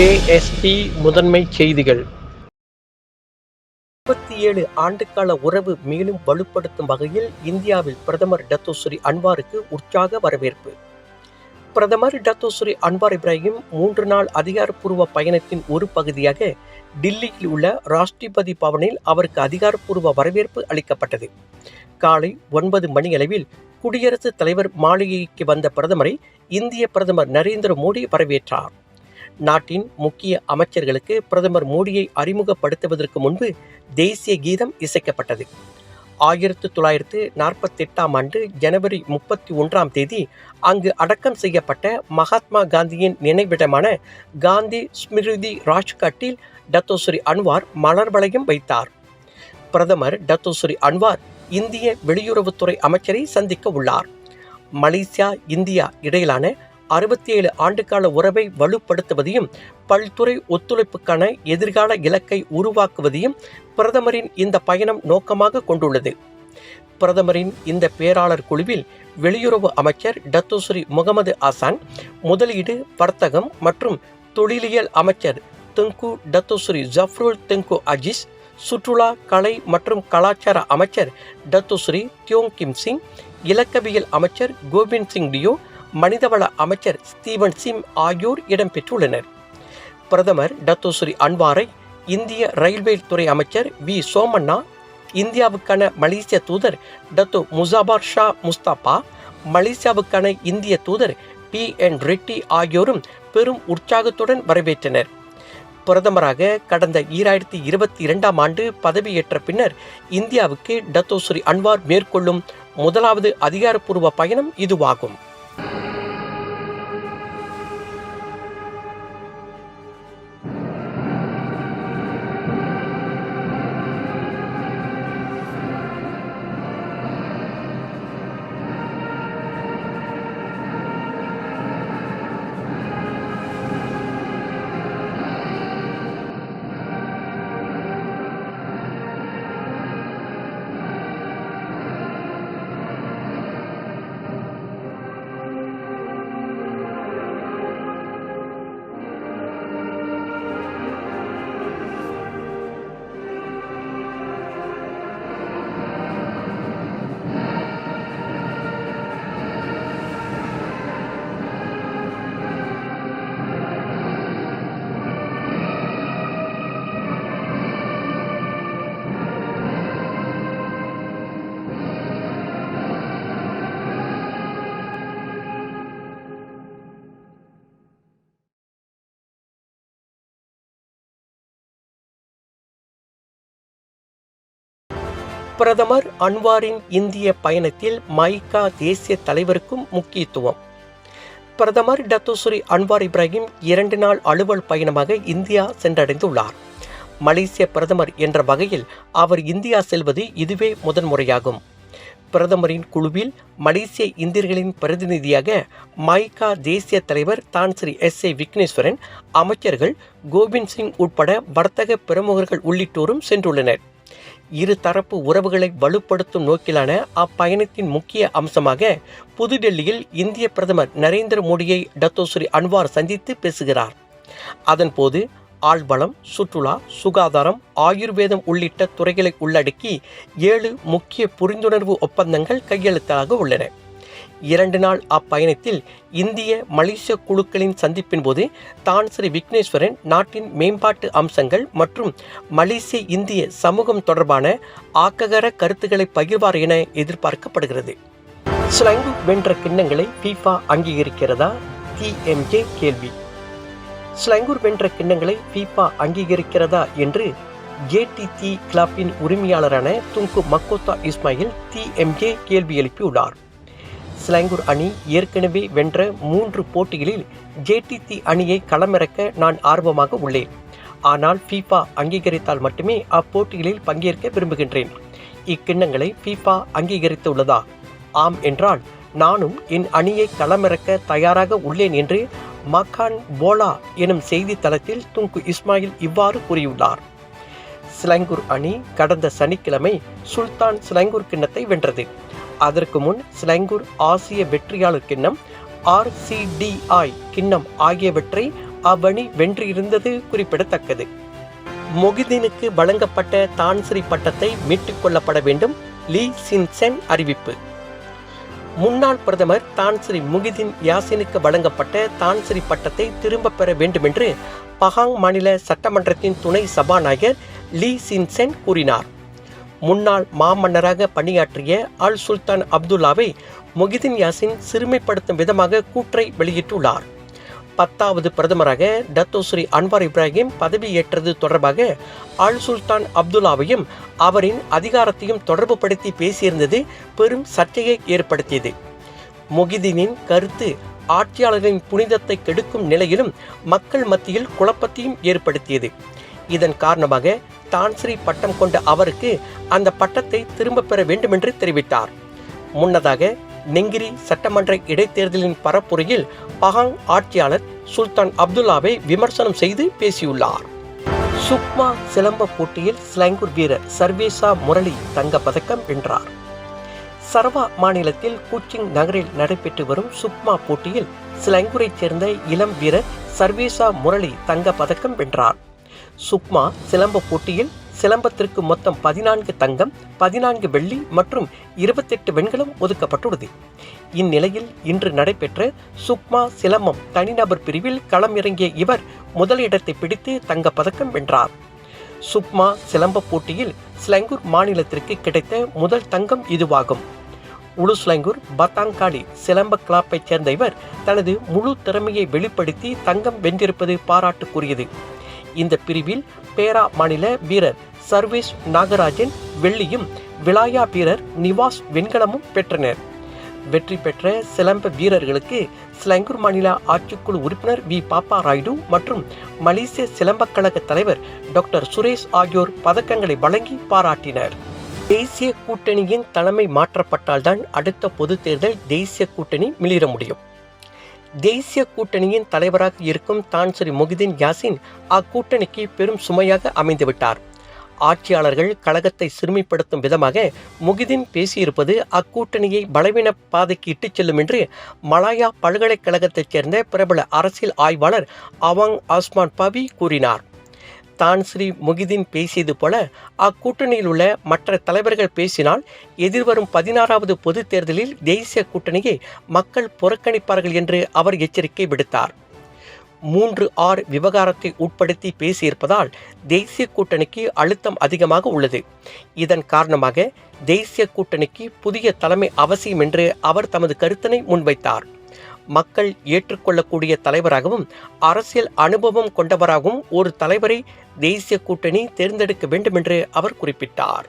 KST முதன்மை செய்திகள். முப்பத்தி ஏழு ஆண்டுகால உறவு மேலும் வலுப்படுத்தும் வகையில் இந்தியாவில் பிரதமர் டத்தோஸ்ரீ அன்வாருக்கு உற்சாக வரவேற்பு. பிரதமர் டத்தோஸ்ரீ அன்வார் இப்ராஹிம் மூன்று நாள் அதிகாரப்பூர்வ பயணத்தின் ஒரு பகுதியாக டில்லியில் உள்ள ராஷ்டிரபதி பவனில் அவருக்கு அதிகாரப்பூர்வ வரவேற்பு அளிக்கப்பட்டது. காலை ஒன்பது மணியளவில் குடியரசுத் தலைவர் மாளிகைக்கு வந்த பிரதமரை இந்திய பிரதமர் நரேந்திர மோடி வரவேற்றார். நாட்டின் முக்கிய அமைச்சர்களுக்கு பிரதமர் மோடியை அறிமுகப்படுத்துவதற்கு முன்பு தேசிய கீதம் இசைக்கப்பட்டது. ஆயிரத்து தொள்ளாயிரத்து நாற்பத்தி எட்டாம் ஆண்டு ஜனவரி முப்பத்தி ஒன்றாம் தேதி அங்கு அடக்கம் செய்யப்பட்ட மகாத்மா காந்தியின் நினைவிடமான காந்தி ஸ்மிருதி ராஜ்காட்டில் டத்தோஸ்ரீ அன்வார் மலர் வளையம் வைத்தார். பிரதமர் டத்தோஸ்ரீ அன்வார் இந்திய வெளியுறவுத்துறை அமைச்சரை சந்திக்க உள்ளார். மலேசியா இந்தியா இடையிலான அறுபத்தி ஏழு ஆண்டுகால உறவை வலுப்படுத்துவதையும் பல்துறை ஒத்துழைப்புக்கான எதிர்கால இலக்கை உருவாக்குவதையும் பிரதமரின் இந்த பயணம் நோக்கமாக கொண்டுள்ளது. பிரதமரின் இந்த பேராளர் குழுவில் வெளியுறவு அமைச்சர் டத்துஸ்ரீ முகமது ஆசான் முதலீடு வர்த்தகம் மற்றும் தொழிலியல் அமைச்சர் Tengku Datuk Seri Zafrul Tengku Aziz சுற்றுலா கலை மற்றும் கலாச்சார அமைச்சர் டத்துஸ்ரீ தியோங் கிம் சிங் இலக்கவியல் அமைச்சர் கோவிந்த் சிங் டியோ மனிதவள அமைச்சர் ஸ்டீவன் சிம் ஆகியோர் இடம்பெற்றுள்ளனர். பிரதமர் டத்தோஸ்ரீ அன்வாரை இந்திய ரயில்வே துறை அமைச்சர் வி சோமண்ணா இந்தியாவுக்கான மலேசிய தூதர் டத்தோ முசாபார் ஷா முஸ்தாபா மலேசியாவுக்கான இந்திய தூதர் பி என் ரெட்டி ஆகியோரும் பெரும் உற்சாகத்துடன் வரவேற்றனர். பிரதமராக கடந்த ஈராயிரத்தி இருபத்தி இரண்டாம் ஆண்டு பதவியேற்ற பின்னர் இந்தியாவுக்கு டத்தோஸ்ரீ அன்வார் மேற்கொள்ளும் முதலாவது அதிகாரப்பூர்வ பயணம் இதுவாகும். பிரதமர் அன்வாரின் இந்திய பயணத்தில் மைகா தேசிய தலைவருக்கும் முக்கியத்துவம். பிரதமர் டத்துஸ்ரீ அன்வார் இப்ராஹிம் இரண்டு நாள் அலுவல் பயணமாக இந்தியா சென்றடைந்துள்ளார். மலேசிய பிரதமர் என்ற வகையில் அவர் இந்தியா செல்வது இதுவே முதன்முறையாகும். பிரதமரின் குழுவில் மலேசிய இந்தியர்களின் பிரதிநிதியாக மைகா தேசிய தலைவர் தான் ஸ்ரீ எஸ் ஏ விக்னேஸ்வரன் அமைச்சர்கள் கோவிந்த் சிங் உட்பட வர்த்தக பிரமுகர்கள் உள்ளிட்டோரும் சென்றுள்ளனர். இரு தரப்பு உறவுகளை வலுப்படுத்தும் நோக்கிலான அப்பயணத்தின் முக்கிய அம்சமாக புதுடெல்லியில் இந்திய பிரதமர் நரேந்திர மோடியை டத்தோஸ்ரீ அன்வார் சந்தித்து பேசுகிறார். அதன்போது ஆழ்வளம் சுற்றுலா சுகாதாரம் ஆயுர்வேதம் உள்ளிட்ட துறைகளை உள்ளடக்கி ஏழு முக்கிய புரிந்துணர்வு ஒப்பந்தங்கள் கையெழுத்தாக உள்ளன இரண்டு நாள் அப்பயணத்தில் இந்திய மலேசிய குழுக்களின் சந்திப்பின் போது தான் ஸ்ரீ விக்னேஸ்வரன் நாட்டின் மேம்பாட்டு அம்சங்கள் மற்றும் மலேசிய இந்திய சமூகம் தொடர்பான ஆக்ககர கருத்துக்களை பகிர்வார் என எதிர்பார்க்கப்படுகிறது. ஸ்லங்கு வென்ற கிண்ணங்களை ஃபீஃபா அங்கீகரிக்கிறதா? டிஎம்ஜே கேள்வி. ஸ்லங்கூர் வென்ற கிண்ணங்களை ஃபீஃபா அங்கீகரிக்கிறதா என்று ஜேடிடி கிளப்பின் உரிமையாளரான Tunku Mahkota Ismail T M J கேள்வி எழுப்பியுள்ளார். ஸ்லாங்கூர் அணி ஏற்கனவே வென்ற மூன்று போட்டிகளில் ஜேடிசி அணியை களமிறக்க நான் ஆர்வமாக உள்ளேன். ஆனால் ஃபீஃபா அங்கீகரித்தால் மட்டுமே அப்போட்டிகளில் பங்கேற்க விரும்புகின்றேன். இக்கிண்ணங்களை ஃபீஃபா அங்கீகரித்துள்ளதா? ஆம் என்றால் நானும் என் அணியை களமிறக்க தயாராக உள்ளேன் என்று மக்கான் போலா எனும் செய்தித்தளத்தில் துங்கு இஸ்மாயில் இவ்வாறு கூறியுள்ளார். ஸ்லங்கூர் அணி கடந்த சனிக்கிழமை சுல்தான் ஸ்லங்கூர் கிண்ணத்தை வென்றது. அதற்கு முன் ஸ்லங்கூர் ஆசிய வெற்றியாளர் கிண்ணம் ஆர்சிடிஐ கிண்ணம் ஆகியவற்றை அவ்வணி வென்றிருந்தது குறிப்பிடத்தக்கது. மொகிதீனுக்கு வழங்கப்பட்ட தான்சிரி பட்டத்தை மீட்டுக் கொள்ளப்பட வேண்டும் லீ சின்சென் அறிவிப்பு. முன்னாள் பிரதமர் தான்சிரி முகிதீன் யாசினுக்கு வழங்கப்பட்ட தான்சிரி பட்டத்தை திரும்பப் பெற வேண்டுமென்று பஹாங் மாநில சட்டமன்றத்தின் துணை சபாநாயகர் லீ சின்சென் கூறினார். முன்னாள் மாமன்னராக பணியாற்றிய அல் சுல்தான் அப்துல்லாவை முகிதீன் யாசின் சிறுமைப்படுத்தும் விதமாக கூற்றை வெளியிட்டுள்ளார். பத்தாவது பிரதமராக டத்தோஸ்ரீ அன்வார் இப்ராஹிம் பதவியேற்றது தொடர்பாக அல் சுல்தான் அப்துல்லாவையும் அவரின் அதிகாரத்தையும் தொடர்புபடுத்தி பேசியிருந்தது பெரும் சர்ச்சையை ஏற்படுத்தியது. முகிதீனின் கருத்து ஆட்சியாளர்களின் புனிதத்தை கெடுக்கும் நிலையிலும் மக்கள் மத்தியில் குழப்பத்தையும் ஏற்படுத்தியது. இதன் காரணமாக தான்ஸ்ரீ பட்டம் கொண்ட அவருக்கு அந்த பட்டத்தை திரும்பப் பெற வேண்டுமென்று தெரிவித்தார். முன்னதாக நெங்கிரி சட்டமன்ற இடைத்தேர்தலின் பரப்புரையில் பஹாங் ஆட்சியாளர் சுல்தான் அப்துல்லாவை விமர்சனம் செய்து பேசியுள்ளார். சுக்மா சிலம்ப போட்டியில் ஸ்லாங்கூர் வீரர் சர்வேசா முரளி தங்க பதக்கம் வென்றார். சரவா மாநிலத்தில் கூச்சிங் நகரில் நடைபெற்று வரும் சுக்மா போட்டியில் ஸ்லாங்கூரைச் சேர்ந்த இளம் வீரர் சர்வேசா முரளி தங்க பதக்கம் வென்றார். சுக்மா சிலம்ப போட்டியில் சிலம்பத்திற்கு மொத்தம் பதினான்கு தங்கம் பதினான்கு வெள்ளி மற்றும் இருபத்தெட்டு வெண்கலம் ஒதுக்கப்பட்டுள்ளது. இந்நிலையில் இன்று நடைபெற்ற சுக்மா சிலம்பம் தனிநபர் பிரிவில் களம் இறங்கிய இவர் முதலிடத்தை பிடித்து தங்கப் பதக்கம் வென்றார். சுக்மா சிலம்ப போட்டியில் ஸ்லங்கூர் மாநிலத்திற்கு கிடைத்த முதல் தங்கம் இதுவாகும். உலுஸ்லங்கூர் பத்தாங்காடி சிலம்ப கிளாப்பைச் சேர்ந்த இவர் தனது முழு திறமையை வெளிப்படுத்தி தங்கம் வென்றிருப்பது பாராட்டுக்குரியது. இந்த பிரிவில் பேரா மாநில வீரர் சர்வேஷ் நாகராஜன் வெள்ளியும் விலாயா வீரர் நிவாஸ் வெண்கலமும் பெற்றனர். வெற்றி பெற்ற சிலம்ப வீரர்களுக்கு ஸ்லங்கூர் மாநில ஆட்சிக்குழு உறுப்பினர் வி. பாப்பா ராயுடு மற்றும் மலேசிய சிலம்பக் கழக தலைவர் டாக்டர் சுரேஷ் ஆகியோர் பதக்கங்களை வழங்கி பாராட்டினர். தேசிய கூட்டணியின் தலைமை மாற்றப்பட்டால்தான் அடுத்த பொதுத் தேர்தல் தேசிய கூட்டணி மிளிர முடியும். தேசிய கூட்டணியின் தலைவராக இருக்கும் தான்சரி முகிதீன் யாசின் அக்கூட்டணிக்கு பெரும் சுமையாக அமைந்துவிட்டார். ஆட்சியாளர்கள் கழகத்தை சிறுமிப்படுத்தும் விதமாக முகிதீன் பேசியிருப்பது அக்கூட்டணியை பலவீன பாதைக்கு இட்டுச் செல்லும் என்று மலாயா பல்கலைக்கழகத்தைச் சேர்ந்த பிரபல அரசியல் ஆய்வாளர் அவாங் ஆஸ்மான் பவி கூறினார். தான் ஸ்ரீ முகிதீன் பேசியது போல அக்கூட்டணியில் உள்ள மற்ற தலைவர்கள் பேசினால் எதிர்வரும் பதினாறாவது பொதுத் தேர்தலில் தேசிய கூட்டணியை மக்கள் புறக்கணிப்பார்கள் என்று அவர் எச்சரிக்கை விடுத்தார். மூன்று ஆர் விவகாரத்தை உட்படுத்தி பேசியிருப்பதால் தேசிய கூட்டணிக்கு அழுத்தம் அதிகமாக உள்ளது. இதன் காரணமாக தேசிய கூட்டணிக்கு புதிய தலைமை அவசியம் என்று அவர் தமது கருத்தினை முன்வைத்தார். மக்கள் ஏற்றுக்கொள்ளக்கூடிய தலைவராகவும் அரசியல் அனுபவம் கொண்டவராகவும் ஒரு தலைவரை தேசிய கூட்டணி தேர்ந்தெடுக்க வேண்டும் என்று அவர் குறிப்பிட்டார்.